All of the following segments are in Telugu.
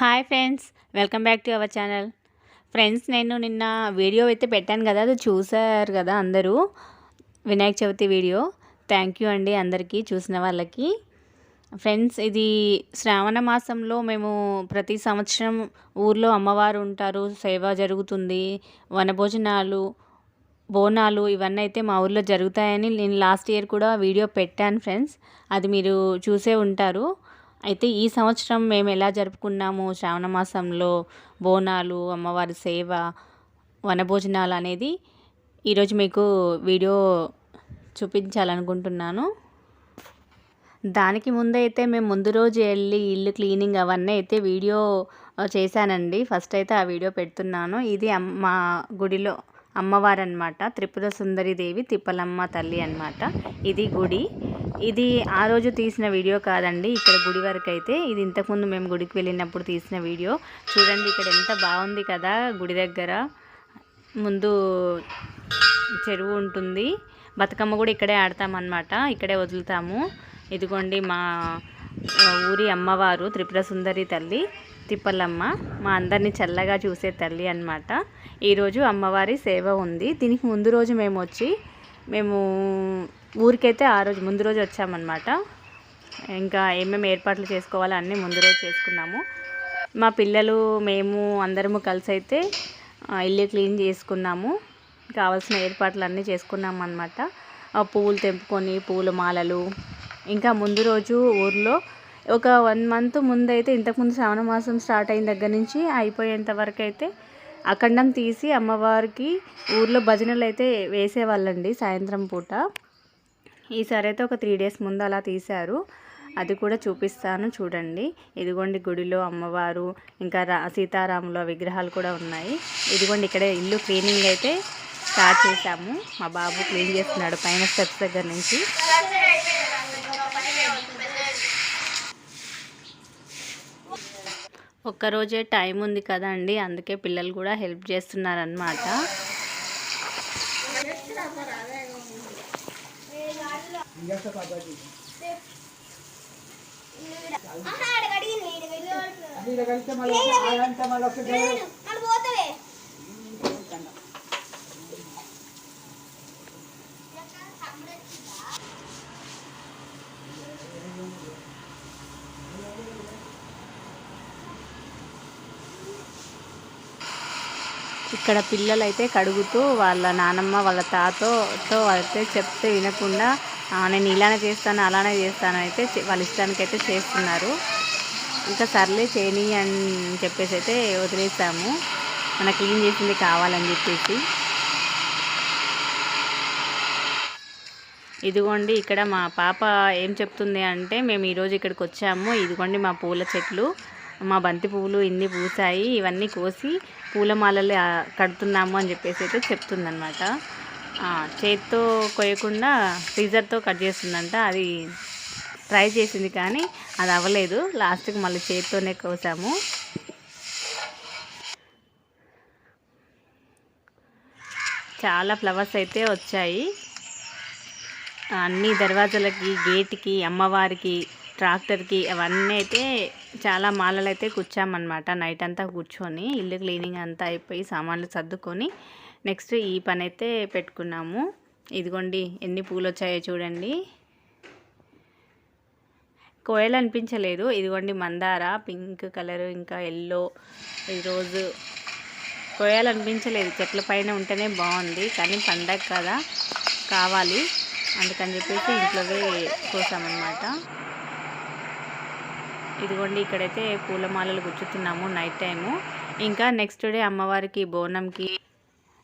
Hi friends welcome back to our channel. Friends నేను నిన్న వీడియో అయితే పెట్టాను కదా అది చూసారు కదా అందరూ Vinayaka Chavithi video. Thank you అండి అందరికీ చూసిన వాళ్ళకి. ఫ్రెండ్స్ ఇది శ్రావణ మాసంలో మేము ప్రతి సంవత్సరం ఊర్లో అమ్మవారు ఉంటారు సేవ జరుగుతుంది వనభోజనాలు బోనాలు ఇవన్నీ అయితే మా ఊర్లో జరుగుతాయని నేను లాస్ట్ ఇయర్ కూడా వీడియో పెట్టాను ఫ్రెండ్స్. అది మీరు చూసే ఉంటారు. అయితే ఈ సంవత్సరం మేము ఎలా జరుపుకున్నాము? శ్రావణ మాసంలో బోనాలు అమ్మవారి సేవ వనభోజనాలు అనేది ఈరోజు మీకు వీడియో చూపించాలనుకుంటున్నాను. దానికి ముందైతే మేము ముందు రోజు వెళ్ళి ఇల్లు క్లీనింగ్ అవన్నీ అయితే వీడియో చేశానండి. ఫస్ట్ అయితే ఆ వీడియో పెడుతున్నాను. ఇది మా గుడిలో అమ్మవారు అనమాట త్రిపుర సుందరి దేవి తిప్పలమ్మ తల్లి అనమాట ఇది గుడి. ఇది ఆ రోజు తీసిన వీడియో కాదండి. ఇక్కడ గుడి వరకు అయితే ఇది ఇంతకుముందు మేము గుడికి వెళ్ళినప్పుడు తీసిన వీడియో. చూడండి ఇక్కడ ఎంత బాగుంది కదా గుడి దగ్గర. ముందు చెరువు ఉంటుంది. బతుకమ్మ కూడా ఇక్కడే ఆడతామన్నమాట. ఇక్కడే వదులుతాము. ఇదిగోండి మా ఊరి అమ్మవారు త్రిపుర సుందరి తల్లి తిప్పలమ్మ మా అందరినీ చల్లగా చూసే తల్లి అనమాట ఈరోజు అమ్మవారి సేవ ఉంది. దీనికి ముందు రోజు మేము వచ్చి మేము ఊరికైతే ఆ రోజు ముందు రోజు వచ్చామన్నమాట. ఇంకా ఏమేమి ఏర్పాట్లు చేసుకోవాలో అన్నీ ముందు రోజు చేసుకున్నాము. మా పిల్లలు మేము అందరము కలిసి అయితే ఇల్లు క్లీన్ చేసుకున్నాము. కావాల్సిన ఏర్పాట్లు అన్నీ చేసుకున్నాం అనమాట పువ్వులు తెంపుకొని పూల మాలలు. ఇంకా ముందు రోజు ఊర్లో ఒక వన్ మంత్ ముందైతే ఇంతకుముందు శ్రావణ మాసం స్టార్ట్ అయిన దగ్గర నుంచి అయిపోయేంత వరకు అయితే అఖండం తీసి అమ్మవారికి ఊర్లో భజనలు అయితే వేసేవాళ్ళండి సాయంత్రం పూట. ఈసారి అయితే ఒక త్రీ డేస్ ముందు అలా తీశారు. అది కూడా చూపిస్తాను చూడండి. ఇదిగోండి గుడిలో అమ్మవారు ఇంకా రా సీతారాముల విగ్రహాలు కూడా ఉన్నాయి. ఇదిగోండి ఇక్కడే ఇల్లు క్లీనింగ్ అయితే స్టార్ట్ చేశాము. మా బాబు క్లీన్ చేస్తున్నాడు పైన స్టెప్స్ దగ్గర నుంచి. ఒక్కరోజే టైం ఉంది కదండి అందుకే పిల్లలు కూడా హెల్ప్ చేస్తున్నారనమాట ఇక్కడ పిల్లలైతే కడుగుతూ వాళ్ళ నానమ్మ వాళ్ళ తాతతో అయితే చెప్తే వినకుండా నేను ఇలానే చేస్తాను అలానే చేస్తాను అయితే వాళ్ళ ఇష్టానికి అయితే చేస్తున్నారు. ఇంకా సర్లే చేయని అని చెప్పేసి అయితే వదిలేసాము. మన క్లీన్ చేసింది కావాలని చెప్పేసి. ఇదిగోండి ఇక్కడ మా పాప ఏం చెప్తుంది అంటే మేము ఈరోజు ఇక్కడికి వచ్చాము. ఇదిగోండి మా పూల చెట్లు మా బంతి పువ్వులు ఇన్ని పూసాయి ఇవన్నీ కోసి పూలమాలలు కడుతున్నాము అని చెప్పేసి అయితే చెప్తుందనమాట చేత్తో కొయ్యకుండా ఫ్రీజర్తో కట్ చేస్తుందంట. అది ట్రై చేసింది కానీ అది అవ్వలేదు. లాస్ట్కి మళ్ళీ చేత్తోనే కోసాము. చాలా ఫ్లవర్స్ అయితే వచ్చాయి. అన్ని దర్వాజలకి గేట్కి అమ్మవారికి ట్రాక్టర్కి అవన్నీ అయితే చాలా మాలలు అయితే కూర్చామన్నమాట. నైట్ అంతా కూర్చొని ఇల్లు క్లీనింగ్ అంతా అయిపోయి సామాన్లు సర్దుకొని నెక్స్ట్ ఈ పని అయితే పెట్టుకున్నాము. ఇదిగోండి ఎన్ని పూలు వచ్చాయో చూడండి. కోయలు అనిపించలేదు ఇదిగోండి మందార పింక్ కలర్ ఇంకా ఎల్లో ఈరోజు కోయలు అనిపించలేదు చెట్ల పైన ఉంటేనే బాగుంది కానీ పండగ కదా కావాలి. అందుకని చెప్పేసి ఇంట్లోవే కోసామన్నమాట. ఇదిగోండి ఇక్కడైతే పూలమాలలు గుచ్చుతున్నాము నైట్ టైము. ఇంకా నెక్స్ట్ డే అమ్మవారికి బోనంకి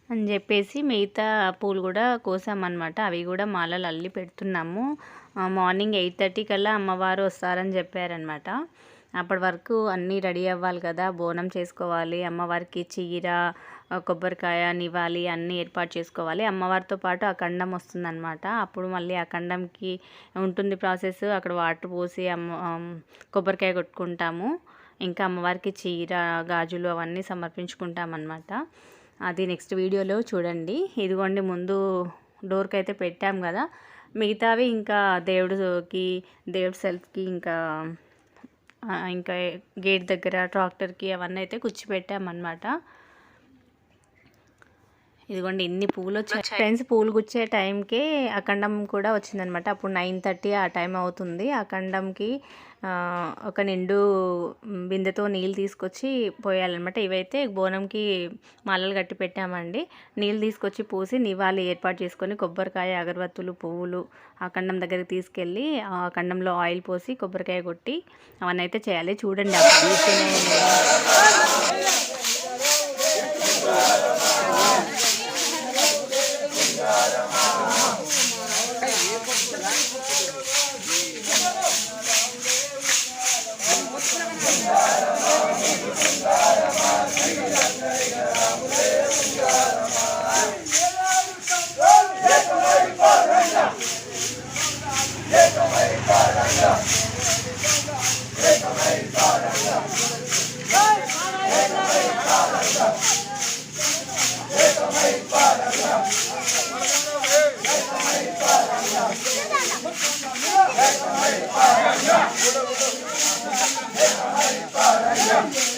అని చెప్పేసి మిగతా పూలు కూడా కోసామన్నమాట. అవి కూడా మాలలు అల్లి పెడుతున్నాము. మార్నింగ్ ఎయిట్ థర్టీ కల్లా అమ్మవారు వస్తారని చెప్పారనమాట అప్పటి వరకు అన్నీ రెడీ అవ్వాలి కదా. బోనం చేసుకోవాలి అమ్మవారికి చీర కొబ్బరికాయ నివాలి అన్నీ ఏర్పాటు చేసుకోవాలి. అమ్మవారితో పాటు అఖండం వస్తుందన్నమాట. అప్పుడు మళ్ళీ అఖండంకి ఉంటుంది ప్రాసెస్. అక్కడ వాటర్ పోసి అమ్మ కొబ్బరికాయ కొట్టుకుంటాము. ఇంకా అమ్మవారికి చీర గాజులు అవన్నీ సమర్పించుకుంటామన్నమాట. అది నెక్స్ట్ వీడియోలో చూడండి. ఇదిగోండి ముందు డోర్కి అయితే పెట్టాం కదా. మిగతావి ఇంకా దేవుడికి దేవుడి సెల్ఫ్కి ఇంకా ఇంకా గేట్ దగ్గర ట్రాక్టర్కి అవన్నీ అయితే కూర్చిపెట్టామన్నమాట. ఇదిగోండి ఇన్ని పూలు వచ్చాయి. ఫ్రెండ్స్ పూలు గుచ్చే టైంకి అఖండం కూడా వచ్చిందనమాట అప్పుడు నైన్ థర్టీ ఆ టైం అవుతుంది. అఖండంకి ఒక నిండు బిందెతో నీళ్ళు తీసుకొచ్చి పోయాలన్నమాట. ఇవైతే బోనంకి మాలలు కట్టి పెట్టామండి. నీళ్ళు తీసుకొచ్చి పోసి నివాళి ఏర్పాటు చేసుకొని కొబ్బరికాయ అగరబత్తులు పువ్వులు ఆ కండం దగ్గరికి తీసుకెళ్ళి ఆ కండంలో ఆయిల్ పోసి కొబ్బరికాయ కొట్టి అవన్నీ అయితే చేయాలి. చూడండి Let's go. Paraya!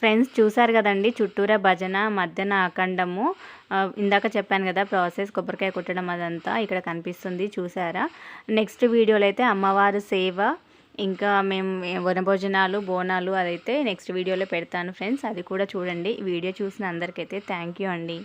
ఫ్రెండ్స్ చూసారు కదండి చుట్టూరా భజన మధ్యన అఖండము ఇందాక చెప్పాను కదా ప్రాసెస్ కొబ్బరికాయ కొట్టడం అదంతా ఇక్కడ కనిపిస్తుంది చూసారా? నెక్స్ట్ వీడియోలో అయితే అమ్మవారు సేవ ఇంకా మేము వనభోజనాలు బోనాలు అదైతే నెక్స్ట్ వీడియోలో పెడతాను ఫ్రెండ్స్. అది కూడా చూడండి. ఈ వీడియో చూసిన అందరికైతే థ్యాంక్ యూ అండి.